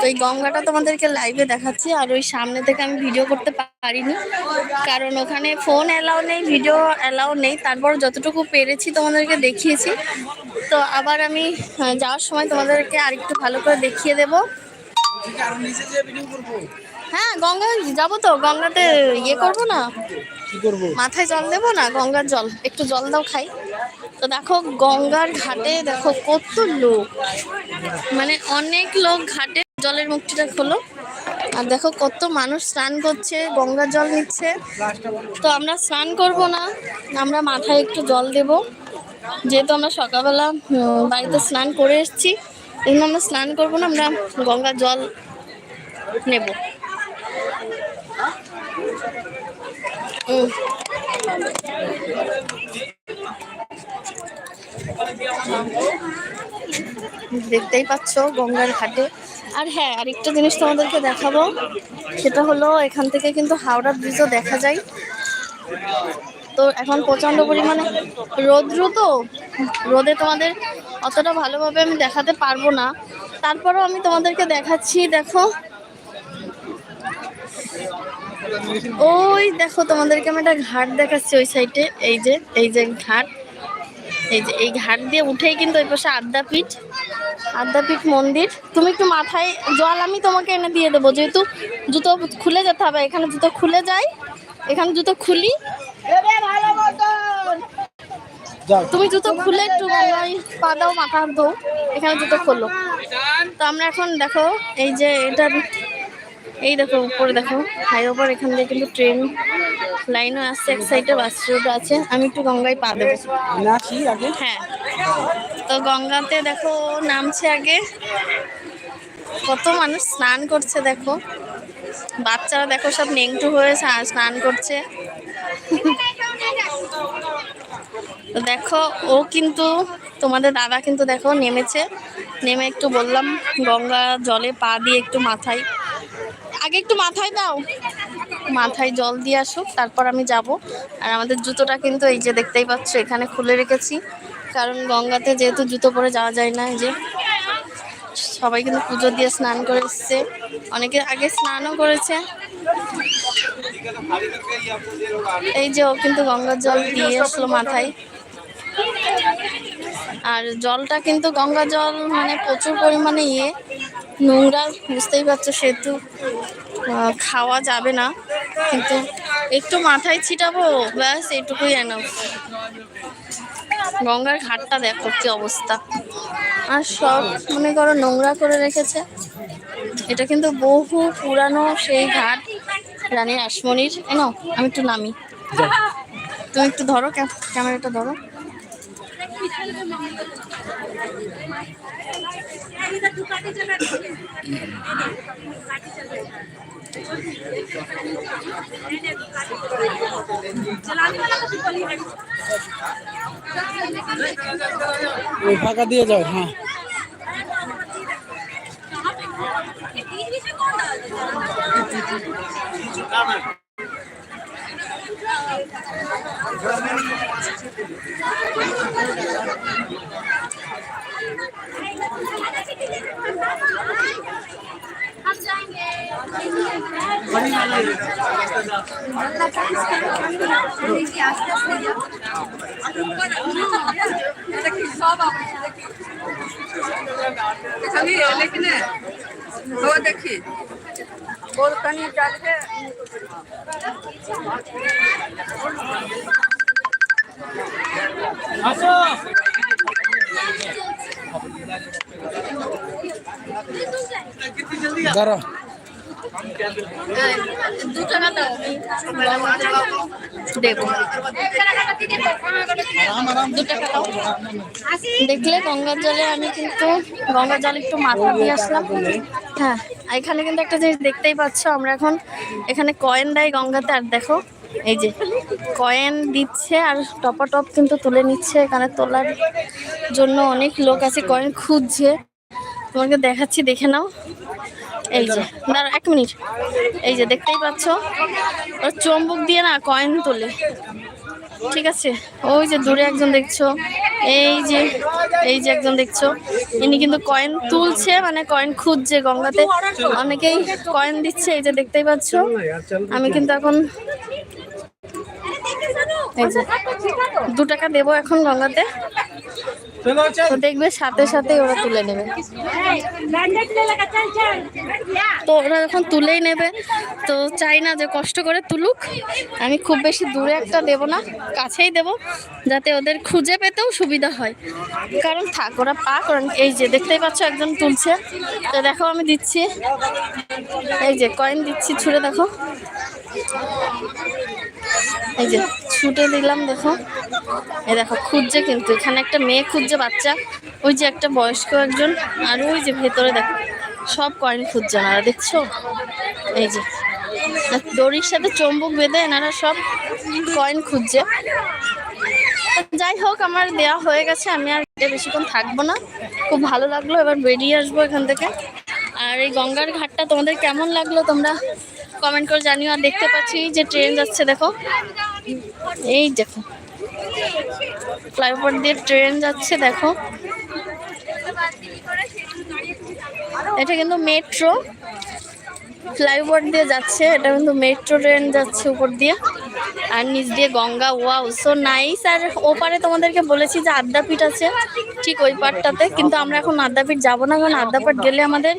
তো এই গঙ্গাটা তোমাদেরকে লাইভে দেখাচ্ছি, আর ওই সামনে থেকে আমি ভিডিও করতে পারিনি। কারণ ওখানে ফোন অ্যালাউ নেই ভিডিও অ্যালাউ নেই। তারপর যতটুকু পেরেছি তোমাদেরকে দেখিয়েছি। তো আবার আমি যাওয়ার সময় তোমাদেরকে আরেকটু ভালো করে দেখিয়ে দেবো। হ্যাঁ গঙ্গা, যাব তো। গঙ্গাতে ইয়ে করব না? মাথায় জল দেবো না? গঙ্গার জল, একটু জল দাও খাই। তো দেখো, গঙ্গার ঘাটে দেখো কত লোক। মানে অনেক লোক ঘাটে জলের মুক্তিটা খোলো। আর দেখো কত মানুষ স্নান করছে গঙ্গার জল নিচ্ছে। তো আমরা স্নান করব না, আমরা মাথায় একটু জল দেব। যেহেতু আমরা সকালবেলা বাড়িতে স্নান করে এসেছি, এই জন্য আমরা স্নান করব না, আমরা গঙ্গার জল নেব। দেখতেই পাচ্ছ গঙ্গার ঘাটে। আর হ্যাঁ আরেকটা জিনিস তোমাদেরকে দেখাবো। সেটা হলো এখান থেকে কিন্তু হাওড়া ব্রিজও দেখা যায়। তো এখন প্রচণ্ড পরিমাণে রৌদ্র তো, রোদে তোমাদের অতটা ভালোভাবে আমি দেখাতে পারব না। তারপরেও আমি তোমাদেরকে দেখাচ্ছি, দেখো। ওই দেখো তোমাদেরকে আমি একটা ঘাট দেখাচ্ছি ওই সাইডে এই যে এই যে ঘাট। এই যে, এই ঘাট দিয়ে উঠেই কিন্তু ওই পাশে আদ্যাপীঠ আদ্যাপীঠ মন্দির। তুমি একটু মাথায় জল, আমি তোমাকে এনে দিয়ে দেবো। যেহেতু জুতো খুলে যেতে হবে, এখানে জুতো খুলে যায় এখানে জুতো খুলি। তুমি জুতো খুলে একটু পা দাও, মাথা ধো এখানে জুতো খোলো। তো আমরা এখন দেখো, এই যে এটা এই দেখো উপরে দেখো হাইওভার এখান দিয়ে কিন্তু ট্রেন লাইনও আসছে এক সাইডে বাস রোড আছে। আমি একটু গঙ্গায় পা দেবো। হ্যাঁ। তো গঙ্গাতে দেখো নামছে আগে। কত মানুষ স্নান করছে দেখো। বাচ্চারা দেখো সব নেংটু হয়ে স্নান করছে। তো দেখো ও কিন্তু তোমাদের দাদা কিন্তু দেখো নেমেছে। নেমে একটু বললাম গঙ্গা জলে পা দিয়ে একটু মাথায়। আগে একটু মাথায় দাও। মাথায় জল দিয়ে আসুক, তারপর আমি যাব। আর আমাদের জুতোটা কিন্তু এই যে দেখতেই পাচ্ছ, এখানে খুলে রেখেছি। কারণ গঙ্গাতে যেহেতু জুতো পরে যাওয়া যায় না, এই যে সবাই কিন্তু পুজো দিয়ে স্নান করে এসছে। অনেকে আগে স্নানও করেছে। এই যে ও কিন্তু গঙ্গার জল দিয়ে আসলো মাথায়। আর জলটা কিন্তু গঙ্গা জল মানে প্রচুর পরিমাণে ইয়ে। নোংরা, বুঝতেই পারছ, সেহেতু খাওয়া যাবে না। কিন্তু একটু মাথায় ছিটাবো, ব্যাস, এইটুকুই এনো গঙ্গার ঘাটটা দেখো কি অবস্থা। আর সব মনে করো নোংরা করে রেখেছে। এটা কিন্তু বহু পুরানো সেই ঘাট, রানী রাসমণির এনো আমি একটু নামি। তুমি একটু ধরো ক্যা- ক্যামেরাটা ধরো। ওই ফাঁকা দিয়ে যাও चलिए लेकिन वो देखिए बोल कहीं चल के कितनी जल्दी দেখলে গঙ্গার জলে আমি কিন্তু, গঙ্গার জলে একটু মাথা দিয়ে আসলাম। হ্যাঁ এখানে কিন্তু একটা জিনিস দেখতেই পাচ্ছ, আমরা এখন এখানে কয়েন দেয় গঙ্গাতে, আর দেখো, এই যে কয়েন দিচ্ছে আর টপা টপ কিন্তু তুলে নিচ্ছে, এখানে তোলার জন্য অনেক লোক আছে, কয়েন খুঁজছে। তোমাকে দেখাচ্ছি, দেখে নাও। এই যে, দাঁড়া, এক মিনিট। এই যে, দেখতেই পাচ্ছ? ওরা চম্বুক দিয়ে না কয়েন তোলে। ঠিক আছে? ওই যে, দূরে একজন দেখছ। এই যে এই যে একজন দেখছ। ইনি কিন্তু কয়েন তুলছে মানে কয়েন খুঁজছে গঙ্গাতে। অনেকেই কয়েন দিচ্ছে, এই যে দেখতেই পাচ্ছ। আমি কিন্তু এখন এই যে, দু টাকা দেবো এখন গঙ্গাতে। তো দেখবে সাথে সাথে ওরা তুলে নেবে। তো ওরা যখন তুলেই নেবে, তো চাই না যে কষ্ট করে তুলুক। আমি খুব বেশি দূরে একটা দেব না, কাছেই দেব, যাতে ওদের খুঁজে পেতেও সুবিধা হয়। কারণ থাক, ওরা পাক এই যে দেখতেই পাচ্ছ একজন তুলছে। তো দেখো, আমি দিচ্ছি। এই যে কয়েন দিচ্ছি, ছুঁড়ে দেখো। এই যে ছুটে দিলাম, দেখো। এই দেখো, খুঁজছে কিন্তু। এখানে একটা মেয়ে খুঁজছে, বাচ্চা। ওই যে একটা বয়স্ক একজন, আর ওই যে ভেতরে দেখো, সব কয়েন খুঁজছে এনারা দেখছ? এই যে দড়ির সাথে চম্বুক বেঁধে এনারা সব কয়েন খুঁজছে। যাই হোক, আমার দেয়া হয়ে গেছে, আমি আর এটা বেশিক্ষণ থাকব না। খুব ভালো লাগল, এবার বেরিয়ে আসব এখান থেকে। আর এই গঙ্গার ঘাটটা তোমাদের কেমন লাগল তোমরা কমেন্ট করে জানিও, আর দেখতে পাচ্ছি যে ট্রেন যাচ্ছে, দেখো। এই দেখো, ফ্লাইওভার দিয়ে ট্রেন যাচ্ছে, দেখো। এটা কিন্তু মেট্রো, ফ্লাইওভার দিয়ে যাচ্ছে, এটা কিন্তু মেট্রো ট্রেন যাচ্ছে উপর দিয়ে। আর নিচ দিয়ে গঙ্গা, ওয়াও সো নাইস আর ওপারে তোমাদেরকে বলেছি যে আদ্যাপীঠ আছে, ঠিক ওই পারটাতে কিন্তু আমরা এখন আদ্যাপীঠ যাব না, কারণ আদ্যাপীঠ গেলে আমাদের